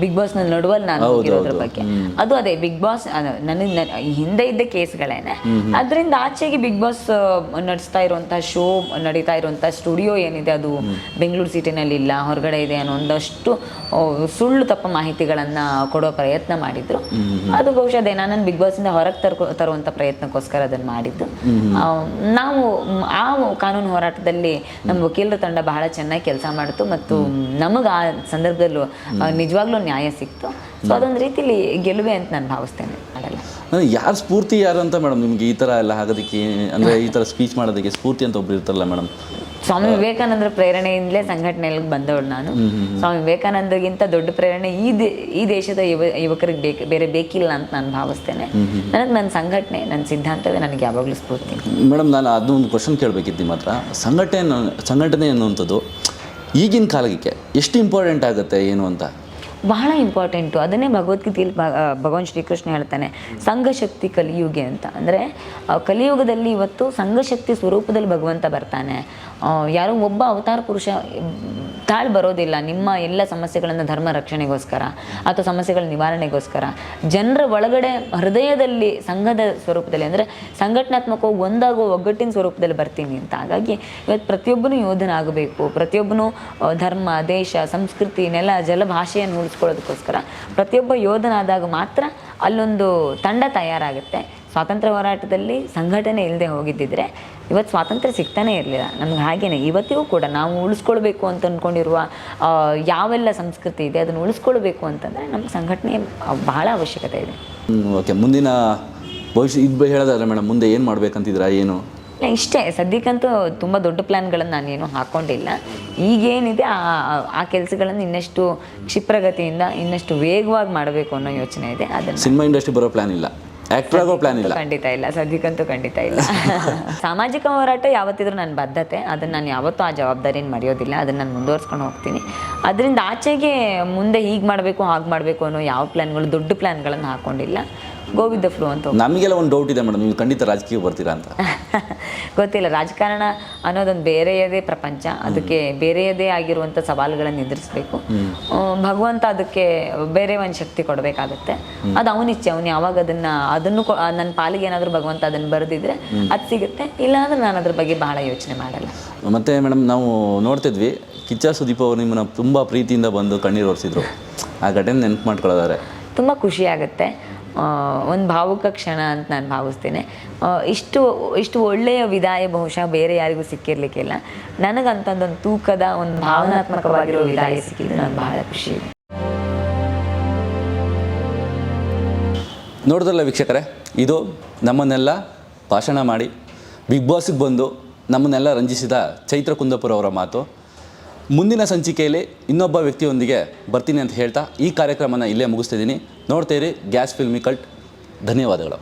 ಬಿಗ್ ಬಾಸ್ನಲ್ಲಿ ನಡುವಲ್ಲಿ ನಾನು ಹೋಗಿರೋದ್ರ. ಬಗ್ಗೆ. ಅದು ಅದೇ ಬಿಗ್ ಬಾಸ್ ನನಗೆ ಹಿಂದೆ ಇದ್ದ ಕೇಸ್ಗಳೇನೆ. ಅದರಿಂದ ಆಚೆಗೆ ಬಿಗ್ ಬಾಸ್ ನಡೆಸ್ತಾ ಇರುವಂತಹ ಶೋ ನಡೀತಾ ಇರುವಂತಹ ಸ್ಟುಡಿಯೋ ಏನಿದೆ ಅದು ಬೆಂಗಳೂರು ಸಿಟಿನಲ್ಲಿ ಇಲ್ಲ ಹೊರಗಡೆ ಇದೆ ಅನ್ನೋ ಒಂದಷ್ಟು ಸುಳ್ಳು ತಪ್ಪ ಮಾಹಿತಿಗಳನ್ನ ಕೊಡೋ ಪ್ರಯತ್ನ ಮಾಡಿದ್ರು. ಅದು ಬಹುಶಃ ಅದೇ ನಾನು ಬಿಗ್ ಇಂದ ಹೊರಗೆ ತರ್ಕೊ ತರುವಂತ ಪ್ರಯತ್ನಕ್ಕೋಸ್ಕರ ಅದನ್ನ ಮಾಡಿದ್ದು. ನಾವು ಆ ಕಾನೂನು ಹೋರಾಟದಲ್ಲಿ ನಮ್ಮ ವಕೀಲರ ತಂಡ ಬಹಳ ಚೆನ್ನಾಗಿ ಕೆಲಸ ಮಾಡಿತು ಮತ್ತು ನಮಗೆ ಆ ಸಂದರ್ಭದಲ್ಲೂ ನಿಜವಾಗ್ಲೂ ನ್ಯಾಯ ಸಿಕ್ತು. ಸೊ ಅದೊಂದು ರೀತಿಲಿ ಗೆಲುವೆ ಅಂತ ನಾನು ಭಾವಿಸ್ತೇನೆ. ಯಾರು ಸ್ಫೂರ್ತಿ ಯಾರು ಅಂತ ಮೇಡಮ್ ನಿಮಗೆ ಈ ಥರ ಎಲ್ಲ ಆಗೋದಕ್ಕೆ ಅಂದರೆ ಈ ಥರ ಸ್ಪೀಚ್ ಮಾಡೋದಕ್ಕೆ ಸ್ಫೂರ್ತಿ ಅಂತ ಒಬ್ರು ಇರ್ತಾರಲ್ಲ ಮೇಡಮ್ ಸ್ವಾಮಿ ವಿವೇಕಾನಂದರ ಪ್ರೇರಣೆಯಿಂದಲೇ ಸಂಘಟನೆಯಲ್ಲಿ ಬಂದವಳು ನಾನು. ಸ್ವಾಮಿ ವಿವೇಕಾನಂದಗಿಂತ ದೊಡ್ಡ ಪ್ರೇರಣೆ ಈ ದೇ ಈ ದೇಶದ ಯುವ ಯುವಕರಿಗೆ ಬೇಕು ಬೇರೆ ಬೇಕಿಲ್ಲ ಅಂತ ನಾನು ಭಾವಿಸ್ತೇನೆ. ನನಗೆ ನನ್ನ ಸಂಘಟನೆ ನನ್ನ ಸಿದ್ಧಾಂತವೇ ನನಗೆ ಯಾವಾಗಲೂ ಸ್ಫೂರ್ತಿ. ಮೇಡಮ್ ನಾನು ಅದೊಂದು ಕ್ವಶನ್ ಕೇಳಬೇಕಿತ್ತು ನಿಮ್ಮ ಹತ್ರ ಸಂಘಟನೆ ಸಂಘಟನೆ ಅನ್ನುವಂಥದ್ದು ಈಗಿನ ಕಾಲಕ್ಕೆ ಎಷ್ಟು ಇಂಪಾರ್ಟೆಂಟ್ ಆಗುತ್ತೆ ಏನು ಅಂತ? ಬಹಳ ಇಂಪಾರ್ಟೆಂಟು. ಅದನ್ನೇ ಭಗವದ್ಗೀತೆಯಲ್ಲಿ ಭಗವಾನ್ ಶ್ರೀಕೃಷ್ಣ ಹೇಳ್ತಾನೆ ಸಂಘಶಕ್ತಿ ಕಲಿಯುಗೆ ಅಂತ. ಅಂದರೆ ಕಲಿಯುಗದಲ್ಲಿ ಇವತ್ತು ಸಂಘಶಕ್ತಿ ಸ್ವರೂಪದಲ್ಲಿ ಭಗವಂತ ಬರ್ತಾನೆ. ಯಾರೋ ಒಬ್ಬ ಅವತಾರ ಪುರುಷ, ತಾಳ್ ಬರೋದಿಲ್ಲ. ನಿಮ್ಮ ಎಲ್ಲ ಸಮಸ್ಯೆಗಳನ್ನು ಧರ್ಮ ರಕ್ಷಣೆಗೋಸ್ಕರ ಅಥವಾ ಸಮಸ್ಯೆಗಳ ನಿವಾರಣೆಗೋಸ್ಕರ. ಜನರ ಒಳಗಡೆ ಹೃದಯದಲ್ಲಿ ಸಂಘದ ಸ್ವರೂಪದಲ್ಲಿ, ಅಂದರೆ ಸಂಘಟನಾತ್ಮಕವಾಗಿ ಒಂದಾಗುವ ಒಗ್ಗಟ್ಟಿನ ಸ್ವರೂಪದಲ್ಲಿ ಬರ್ತೀನಿ ಅಂತ. ಹಾಗಾಗಿ ಇವತ್ತು ಪ್ರತಿಯೊಬ್ಬನು ಯೋಧನಾಗಬೇಕು. ಪ್ರತಿಯೊಬ್ಬನು ಪ್ರತಿಯೊಬ್ಬನೂ ಧರ್ಮ, ದೇಶ, ಸಂಸ್ಕೃತಿ, ನೆಲ ಜಲ ಭಾಷೆಯನ್ನು ಉಳಿಸ್ಕೊಳ್ಳೋದಕ್ಕೋಸ್ಕರ. ಪ್ರತಿಯೊಬ್ಬ ಯೋಧನಾದಾಗ ಮಾತ್ರ ಅಲ್ಲೊಂದು ತಂಡ ತಯಾರಾಗುತ್ತೆ. ಸ್ವಾತಂತ್ರ್ಯ ಹೋರಾಟದಲ್ಲಿ ಸಂಘಟನೆ ಇಲ್ಲದೆ ಹೋಗಿದ್ದಿದ್ರೆ ಇವತ್ತು ಸ್ವಾತಂತ್ರ್ಯ ಸಿಗ್ತಾನೆ ಇರಲಿಲ್ಲ. ನಮ್ಗೆ ಹಾಗೇನೆ, ಇವತ್ತಿಗೂ ಕೂಡ ನಾವು ಉಳಿಸ್ಕೊಳ್ಬೇಕು ಅಂತ ಅಂದ್ಕೊಂಡಿರುವ ಯಾವೆಲ್ಲ ಸಂಸ್ಕೃತಿ ಇದೆ ಅದನ್ನು ಉಳಿಸ್ಕೊಳ್ಬೇಕು ಅಂತಂದರೆ ನಮ್ಗೆ ಸಂಘಟನೆ ಬಹಳ ಅವಶ್ಯಕತೆ ಇದೆ. ಓಕೆ ಮುಂದಿನ ಭವಿಷ್ಯ, ಇದು ಹೇಳೋದಾದ್ರೆ ಮೇಡಮ್, ಮುಂದೆ ಏನು ಮಾಡ್ಬೇಕಂತಿದ್ದೀರಾ, ಏನು? ಇಲ್ಲ, ಇಷ್ಟೇ ಸದ್ಯಕ್ಕಂತೂ ತುಂಬ ದೊಡ್ಡ ಪ್ಲ್ಯಾನ್ಗಳನ್ನು ನಾನೇನು ಹಾಕ್ಕೊಂಡಿಲ್ಲ ಈಗೇನಿದೆ ಆ ಆ- ಕೆಲಸಗಳನ್ನು ಇನ್ನಷ್ಟು ಕ್ಷಿಪ್ರಗತಿಯಿಂದ ಇನ್ನಷ್ಟು ವೇಗವಾಗಿ ಮಾಡಬೇಕು ಅನ್ನೋ ಯೋಚನೆ ಇದೆ ಅದನ್ನು ಸಿನಿಮಾ ಇಂಡಸ್ಟ್ರಿ ಬರೋ ಪ್ಲ್ಯಾನ್ ಇಲ್ಲ. ಆಕ್ಟರ್ ಆಗೋ ಪ್ಲ್ಯಾನ್ ಇಲ್ಲ. ಖಂಡಿತ ಇಲ್ಲ ಸದ್ಯಕ್ಕಂತೂ ಖಂಡಿತ ಇಲ್ಲ. [LAUGHS] ಸಾಮಾಜಿಕ ಹೋರಾಟ ಯಾವತ್ತಿದ್ರೂ ನನ್ನ ಬದ್ಧತೆ ಅದನ್ನು ನಾನು ಯಾವತ್ತೂ ಆ ಜವಾಬ್ದಾರಿನ ಮರೆಯೋದಿಲ್ಲ ಅದನ್ನು ನಾನು ಮುಂದುವರ್ಸ್ಕೊಂಡು ಹೋಗ್ತೀನಿ. ಅದರಿಂದ ಆಚೆಗೆ ಮುಂದೆ ಹೀಗೆ ಮಾಡಬೇಕು ಹಾಗೆ ಮಾಡಬೇಕು ಅನ್ನೋ ಯಾವ ಪ್ಲ್ಯಾನ್ಗಳು ದೊಡ್ಡ ಪ್ಲ್ಯಾನ್ಗಳನ್ನು ಹಾಕ್ಕೊಂಡಿಲ್ಲ ಗೋ ವಿತ್ ದ ಫ್ಲೋ ಅಂತ. ನಮಗೆಲ್ಲ ಒಂದು ಡೌಟ್ ಇದೆ ಮೇಡಮ್ ನೀವು ಖಂಡಿತ ರಾಜಕೀಯ ಬರ್ತೀರಾ ಅಂತ. [LAUGHS] ಗೊತ್ತಿಲ್ಲ ರಾಜಕಾರಣ ಅನ್ನೋದೊಂದು ಬೇರೆಯದೇ ಪ್ರಪಂಚ ಅದಕ್ಕೆ ಬೇರೆಯದೇ ಆಗಿರುವಂಥ ಸವಾಲುಗಳನ್ನು ಎದುರಿಸ್ಬೇಕು. ಭಗವಂತ ಅದಕ್ಕೆ ಬೇರೆ ಒಂದು ಶಕ್ತಿ ಕೊಡಬೇಕಾಗತ್ತೆ. ಅದು ಅವನಿಚ್ಛೆ ಅವನು ಯಾವಾಗ ಅದನ್ನ ಅದನ್ನು ನನ್ನ ಪಾಲಿಗೆ ಏನಾದರೂ ಭಗವಂತ ಅದನ್ನು ಬರೆದಿದ್ರೆ ಅದು ಸಿಗುತ್ತೆ ಇಲ್ಲಾಂದ್ರೆ ನಾನು ಅದ್ರ ಬಗ್ಗೆ ಬಹಳ ಯೋಚನೆ ಮಾಡಲ್ಲ. ಮತ್ತು ಮೇಡಮ್ ನಾವು ನೋಡ್ತಿದ್ವಿ ಕಿಚ್ಚ ಸುದೀಪ್ ಅವರು ನಿಮ್ಮನ್ನ ತುಂಬ ಪ್ರೀತಿಯಿಂದ ಬಂದು ಕಣ್ಣೀರು ಒರೆಸಿದ್ರು. ಆ ಘಟನೆ ನೆನಪು ಮಾಡ್ಕೊಳ್ಳೋದಾರೆ ತುಂಬ ಖುಷಿ ಆಗುತ್ತೆ. ಒಂದು ಭಾವುಕ ಕ್ಷಣ ಅಂತ ನಾನು ಭಾವಿಸ್ತೇನೆ. ಇಷ್ಟು ಇಷ್ಟು ಒಳ್ಳೆಯ ವಿದಾಯ ಬಹುಶಃ ಬೇರೆ ಯಾರಿಗೂ ಸಿಕ್ಕಿರ್ಲಿಕ್ಕಿಲ್ಲ. ನನಗಂತಂದೊಂದು ತೂಕದ ಒಂದು ಭಾವನಾತ್ಮಕವಾಗಿರೋ ವಿದಾಯ ಸಿಕ್ಕಿದ್ದು ನಾನು ಬಹಳ ಖುಷಿ. ನೋಡಿದ್ರಲ್ಲ ವೀಕ್ಷಕರೇ, ಇದು ನಮ್ಮನ್ನೆಲ್ಲ ಭಾಷಣ ಮಾಡಿ, ಬಿಗ್ ಬಾಸ್ಗೆ ಬಂದು ನಮ್ಮನ್ನೆಲ್ಲ ರಂಜಿಸಿದ ಚೈತ್ರ ಕುಂದಪುರ ಅವರ ಮಾತು. ಮುಂದಿನ ಸಂಚಿಕೆಯಲ್ಲಿ ಇನ್ನೊಬ್ಬ ವ್ಯಕ್ತಿಯೊಂದಿಗೆ ಬರ್ತೀನಿ ಅಂತ ಹೇಳ್ತಾ ಈ ಕಾರ್ಯಕ್ರಮನ ಇಲ್ಲೇ ಮುಗಿಸ್ತಿದ್ದೀನಿ ನೋಡ್ತೀರಿ ಗ್ಯಾಸ್ ಫಿಲ್ಮಿ ಕಲ್ಟ್. ಧನ್ಯವಾದಗಳು.